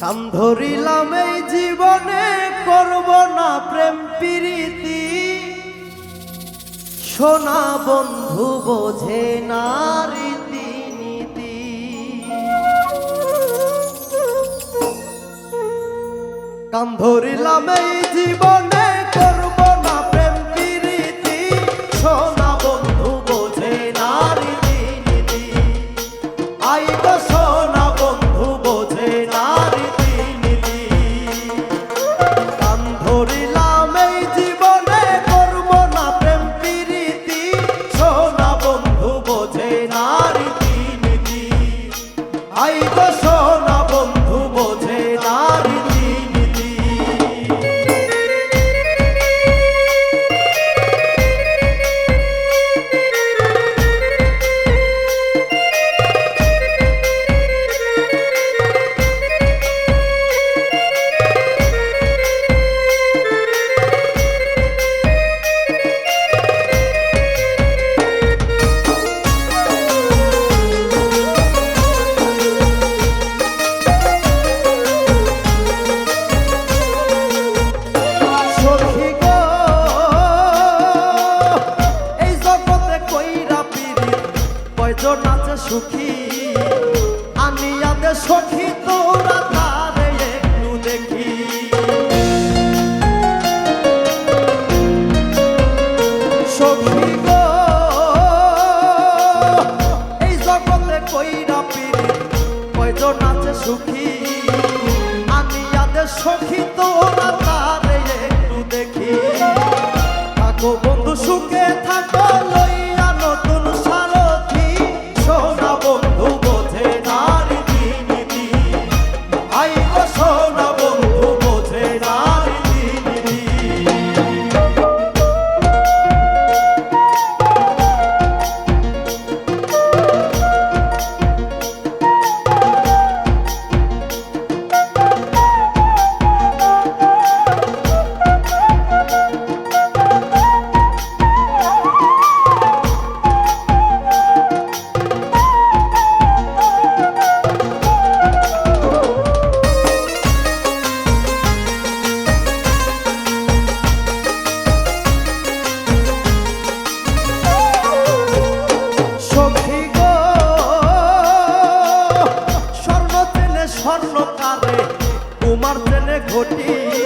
কাম ধরিলাম এই জীবনে, করব না প্রেম প্রীতি। সোনা বন্ধু বোঝে না রীতিনীতি কাম ধরিলাম এই জীবনে সুখী আদে সখী, তোরা তারে একটু দেখি। সখী গো, এই জগতে কইরা পিরি কয়জন আছে সুখী? আমি আদে সখী তারে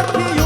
রাখিও